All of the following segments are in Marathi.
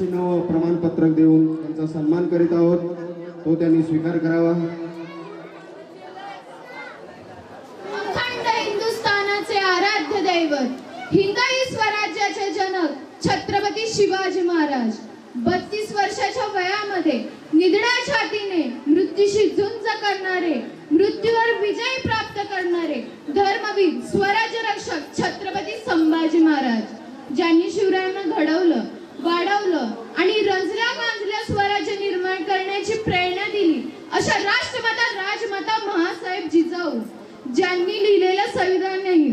चिन्ह व प्रमाणपत्रक देऊन त्यांचा सन्मान करीत आहोत. तो त्यांनी स्वीकार करावा. हिंदुस्थानाचे आराध्य दैवत हिंदाई स्वराज्याचे जनक छत्रपती शिवाजी महाराज बत्तीस वर्षाच्या वयामध्ये निधडा छातीने मृत्यूशी झुंज करणारे मृत्यूवर विजय प्राप्त करणारे धर्मवीर स्वराज्य रक्षक छत्रपती संभाजी महाराज ज्यांनी शिवरायांना घडवलं. वाढवलं आणि रंजल्या गांजल्या स्वराज्य निर्माण करण्याची प्रेरणा दिली. अशा राष्ट्रमाता राजमाता महासाहेब जिजाऊ ज्यांनी लिहिलेलं संविधान नाही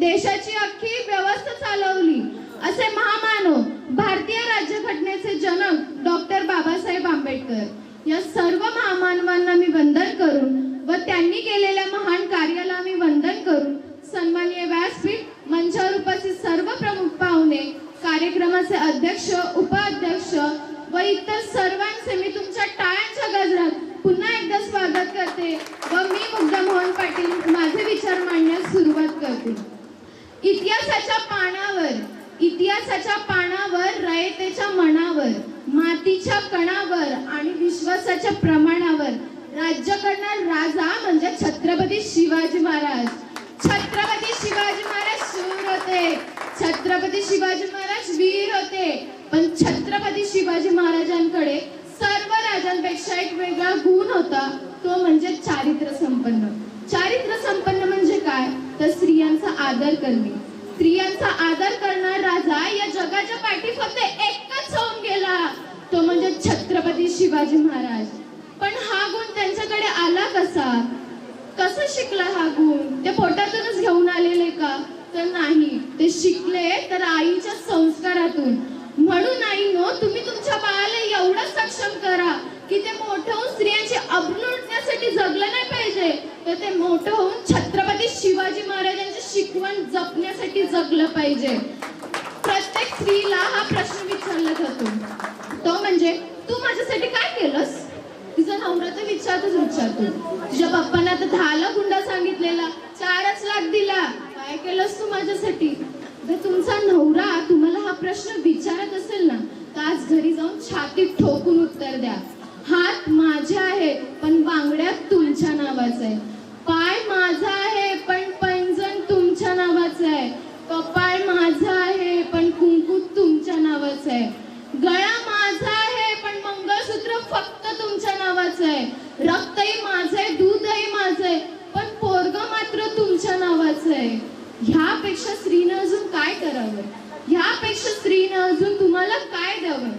देशाची अख्खी व्यवस्था चालवली. असे महामानव भारतीय राज्यघटनेचे जनक डॉक्टर बाबासाहेब आंबेडकर. या सर्व महामानवांना मी वंदन करून व त्यांनी केलेल्या महान कार्याला मी वंदन करून सन्माननीय व्यासपीठ मंचावर उपस्थित सर्व प्रमुख पाहुणे कार्यक्रमाचे अध्यक्ष उपाध्यक्ष व इतर सर्वांचे मी तुमच्या टाळ्यांच्या गजरात पुन्हा एकदा स्वागत करते व मी मुग्धा मोहन पाटील माझे विचार मांडण्यास सुरुवात करते. इतिहासाच्या पानावर इतिहासाच्या पानावर रयतेच्या मनावर मातीच्या कणावर आणि विश्वासाच्या प्रमाणावर राज्य करणार राजा म्हणजे छत्रपती शिवाजी महाराज. छत्रपती शिवाजी महाराज शूर होते. छत्रपती शिवाजी महाराज वीर शिवाजी महाराजांकडे सर्व राजांपेक्षा एक वेगळा गुण होता तो म्हणजे चारित्र्य संपन्न. चारित्र्य संपन्न म्हणजे काय? तर स्त्रियांचा आदर करणे. स्त्रियांचा आदर करणारा राजा या जगाच्या पाठी फक्त एकच होऊन गेला. तो म्हणजे छत्रपती शिवाजी महाराज. पण हा गुण त्यांच्याकडे आला कसा? कसं शिकला हा गुण? ते पोटातूनच घेऊन आलेले का? तर नाही. ते शिकले तर आईच्या संस्कारातून. म्हणून आई नो तुम्ही तुमच्या बाळाला एवढं सक्षम करा की ते मोठं होऊन स्त्रियांची अब्रू जगलं नाही पाहिजे. तर ते मोठं होऊन छत्रपती शिवाजी महाराजांची शिकवण जपण्यासाठी जगलं पाहिजे. प्रत्येक स्त्रीला हा प्रश्न विचारला जातो. तो म्हणजे तू माझ्यासाठी काय केलंस? तिचा नवरा तर विचारतच विचारतो. तुझ्या पप्पांना आता दहाला गुंडा सांगितलेला चारच लाख दिला. काय केलंस तू माझ्यासाठी? तर तुमचा नवरा प्रश्न विचारत असेल ना तर आज घरी जाऊन छातीत ठोकून उत्तर द्या. हात माझे आहे पण बांगड्या तुमच्या नावाचे आहे. पाय माझा आहे पण पैंजण तुमच्या नावाचं आहे कपाळ माझं आहे पण कुंकू तुमच्या नावाचं आहे गळा माझा आहे पण मंगळसूत्र फक्त तुमच्या नावाचं आहे रक्तही माझं आहे दूधही माझं आहे पण पोरग मात्र तुमच्या नावाचं आहे ह्यापेक्षा स्त्रीनं अजून काय करावं ह्यापेक्षा स्त्रीनं अजून तुम्हाला काय द्यावं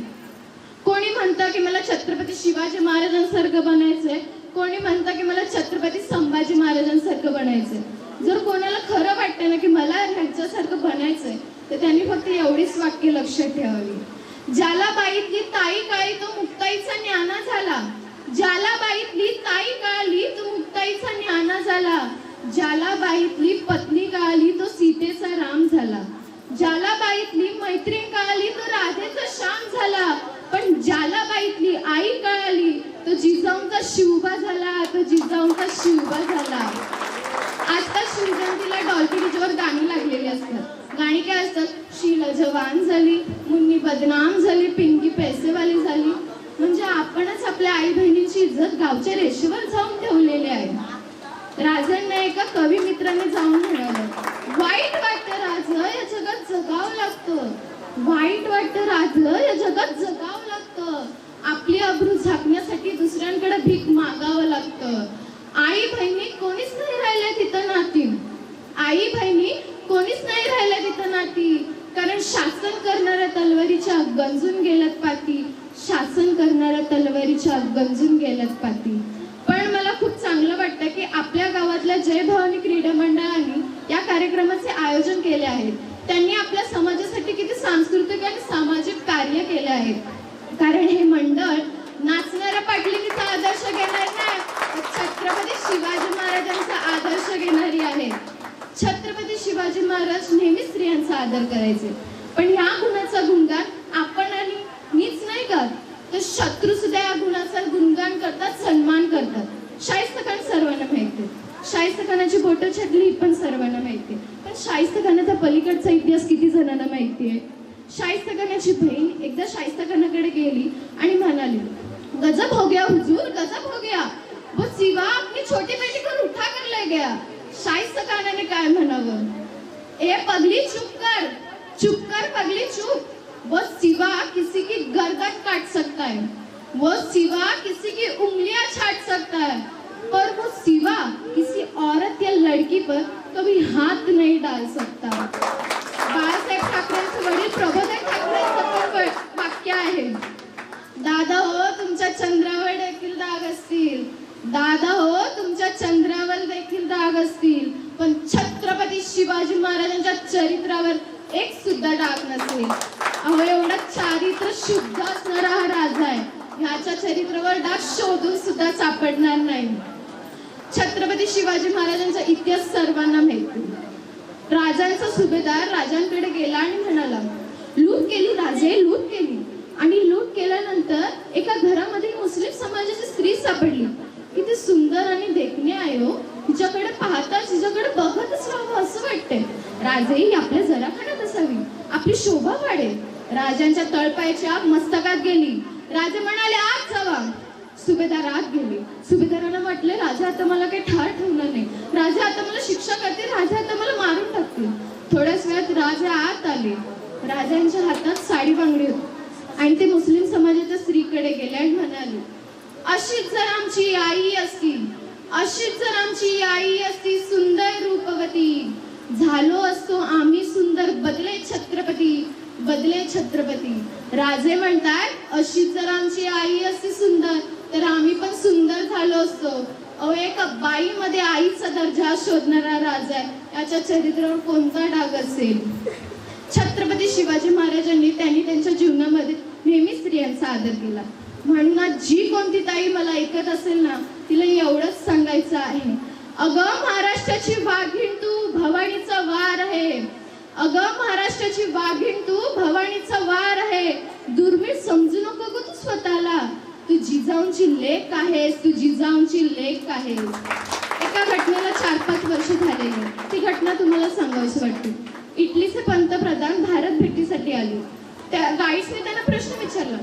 कोणी म्हणतं की मला छत्रपती शिवाजी महाराजांसारखं बनायचंय. कोणी म्हणतं की मला छत्रपती संभाजी महाराजांसारखं बनायचंय. जर कोणाला खरं वाटतं ना की मला ह्यांच्यासारखं बनायचंय तर त्यांनी फक्त एवढीच वाक्य लक्षात ठेवावी. ज्याला बाईतली ताई काळी तो मुक्ताईचा ज्ञाना झाला. ज्याला बाईतली ताई काळली तो मुक्ताईचा ज्ञाना झाला. ज्याला बाईतली पत्नी काळली तो सीतेचा राम झाला. ज्याला बाईतली मैत्रीण काळली तो राधेचा श्याम झाला. पण ज्याला बाईतली आई कळाली तो जिजाऊंचा शिवबा झाला तो जिजाऊंचा शिवबा झाला. आजकाल शिवजयंतीला डॉल्फी डीजेवर गाणी लागलेली असतात. गाणी काय असतात? शीला जवान झाली मुन्नी बदनाम झाली पिंकी पैसेवाली झाली. म्हणजे आपणच आपल्या आई बहिणीची इज्जत गावच्या रेषेवर जाऊन ठेवलेली आहे. राजांना एका कवी मित्राने जाऊन म्हणालं वाईट वाटतं राज या जगात जगावं लागतं. वाईट वाटतं राज या जगात जगावं लागतं आपली अब्रू झाकण्यासाठी दुसऱ्यांकडे भीक मागावं लागतं. आई बहिणी कोणीच नाही राहिल्या तिथं नाती. आई बहिणी कोणीच नाही राहिल्या तिथं नाती. कारण शासन करणाऱ्या तलवारीच्या गंजून गेल्यात पाती. शासन करणाऱ्या तलवारीच्या गंजून गेल्यात पाती. पण मला खूप चांगलं वाटतं की आपल्या गावातल्या जय भवानी क्रीडा मंडळाने या कार्यक्रमाचे आयोजन केले आहे त्यांनी आपल्या समाजासाठी किती सांस्कृतिक आणि सामाजिक कार्य केले आहे कारण हे मंडळ नाचणाऱ्या पाटलीचा आदर्श घेणार नाही. छत्रपती शिवाजी महाराजांचा आदर्श घेणारी आहे. छत्रपती शिवाजी महाराज नेहमी स्त्रियांचा आदर करायचे. पण ह्या गुणाचा गुणगान आपण आणि मीच नाही करत. तर शत्रू सुद्धा या गुणाचा गुणगान करतात सन्मान करतात. शाहिस्त खान सर्वांना माहिती शाहिस्त खानाची बोटं ही पण सर्वांना माहिती पण शाहिस्त खानाचा पलीकडचा इतिहास किती जणांना माहिती आहे? शाहिस्तखानाची बहीण एकदा शाहिस्तखानाकडे गेली आणि म्हणाली गजब हो गया हुजूर गजब हो गया. वो सिवा अपनी छोटी बेटी को उठा कर ले गया. शाहिस्त खानाने काय म्हणावं? ए पगली चुप कर चुप कर पगली चुप. वो सिवा किसी की गर्दन काट सकता है. वो सिवा किसी की उंगलियां छाट सकता है. पर वो सिवा किसी औरत या लड़की पर कभी हाथ नहीं डाल सकता. ठाकरेंचं वडील प्रबोधन ठाकरेंचं पण वाक्य आहे. दादा हो तुमच्या चंद्रावर देखील दाग असतील. दादा हो तुमच्या चंद्रावर देखील दाग असतील. पण छत्रपती शिवाजी महाराजांच्या चरित्रावर एक सुद्धा डाग नसेल. अहो एवढा चारित्र शुद्ध असणारा हा राजा आहे. ह्याच्या चरित्रावर डाग शोधून सुद्धा सापडणार नाही. छत्रपती शिवाजी महाराजांचा इतिहास सर्वांना माहिती. राजांचा सुभेदार राजांकडे गेला आणि म्हणाला लूट केली राजे लूट केली. आणि लूट केल्यानंतर एका घरामध्ये मुस्लिम समाजाची स्त्री सापडली. किती सुंदर आणि देखणे आयो हो. तिच्याकडे पाहताच तिच्याकडे बघतच राहावं असं वाटतंय. राजेही आपल्या आपल्या जराखान्यात असावी. आपली शोभा वाढेल. राजांच्या तळपायच्या मस्तकात गेली. राजे म्हणाले आज जावा. सुभेदार आत गेले. सुभेदारांना म्हटले राजा आता मला काही ठार ठेवणार नाही. राजा आता मला शिक्षा करतील. राजा आता मला मारून टाकतील. थोड्याच वेळात राजा आत आले. राजांच्या हातात साडी बांगडी होती. आणि ते मुस्लिम समाजाच्या स्त्रीकडे गेले आणि म्हणाले अशीच जर आमची आई असती अशीच जर आमची आई असती सुंदर रूपवती. झालो असतो आम्ही सुंदर बदले छत्रपती बदले छत्रपती. राजे म्हणतात अशी जर आमची आई असती सुंदर आम्ही पण सुंदर झालो असतो. अहो एका बाईमध्ये आईचा दर्जा शोधणारा राजा आहे. याच्या चरित्रावर कोणता डाग असेल? छत्रपती शिवाजी महाराजांनी त्यांनी त्यांच्या जीवनामध्ये नेहमी स्त्रियांचा आदर केला. म्हणून आज जी कोणती ताई मला ऐकत असेल ना तिला एवढंच सांगायचं आहे. अगं महाराष्ट्राची वाघीण तू भवानीचा वार आहे. अगं महाराष्ट्राची वाघीण तू भवानीचा वार आहे. दुर्मिळ समजू नको ग तू स्वतःला. तू जिजाऊंची लेक आहेस तू जिजाऊंची लेक आहेस. एका घटनेला चार पाच वर्ष झालेली ती घटना तुम्हाला सांगावीशी वाटते. इटलीचे पंतप्रधान भारत भेटीसाठी आले. त्या गाईड्सने त्यांना प्रश्न विचारला.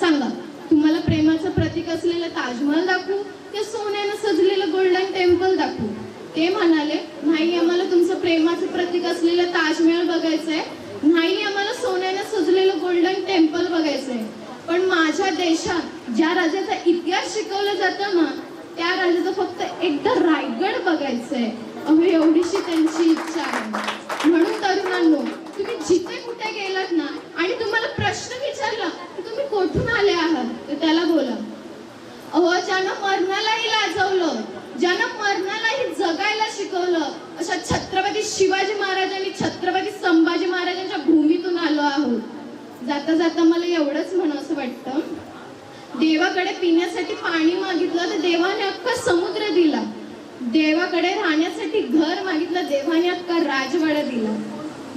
सांगा तुम्हाला प्रेमाचं प्रतीक असलेलं ताजमहल दाखवू ते सोन्यानं सजलेलं गोल्डन टेम्पल दाखवू? ते म्हणाले नाही आम्हाला तुमचं प्रेमाचं प्रतीक असलेलं ताजमहल बघायचंय. नाही आम्हाला सोन्यानं सजलेलं गोल्डन टेम्पल बघायचंय. पण माझ्या देशात ज्या राजाचा इतिहास शिकवला जातो ना त्या राजाचं फक्त एकदा रायगड बघायचंय. अहो एवढीशी त्यांची इच्छा आहे. म्हणून तरुणांनो तुम्ही जिथे कुठे गेलात ना आणि तुम्हाला प्रश्न विचारला तुम्ही कुठून आले आहात? तर त्याला बोला. अहो ज्यानं मरणालाही लाजवलं ज्यानं मरणालाही जगायला शिकवलं अशा छत्रपती शिवाजी महाराजांनी छत्रपती संभाजी महाराजांच्या भूमीतून आलो आहोत. जाता जाता मला एवढंच म्हणावंसं वाटतं. देवाकडे पिण्यासाठी पाणी मागितलं तर देवाने अख्खा समुद्र दिला. देवाकडे राहण्यासाठी घर मागितलं देवाने अख्खा राजवाडा दिला.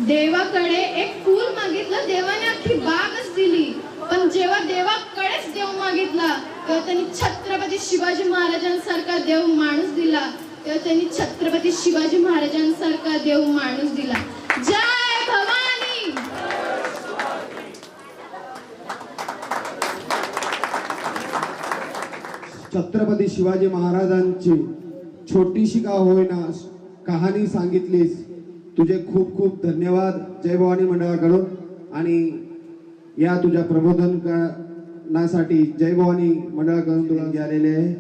देवाकडे एक पूल मागितलं देवाने अख्खी बागच दिली. पण जेव्हा देवाकडेच देव मागितला तेव्हा त्यांनी छत्रपती शिवाजी महाराजांसारखा देव माणूस दिला. तेव्हा त्यांनी छत्रपती शिवाजी महाराजांसारखा देव माणूस दिला. ज्या भवानी छत्रपती शिवाजी महाराजांची छोटीशी का होईना कहाणी सांगितलीस? तुझे खूप खूप धन्यवाद जय भवानी मंडळाकडून. आणि या तुझ्या प्रबोधनासाठी जय भवानी मंडळाकडून तुला आलेले आहे.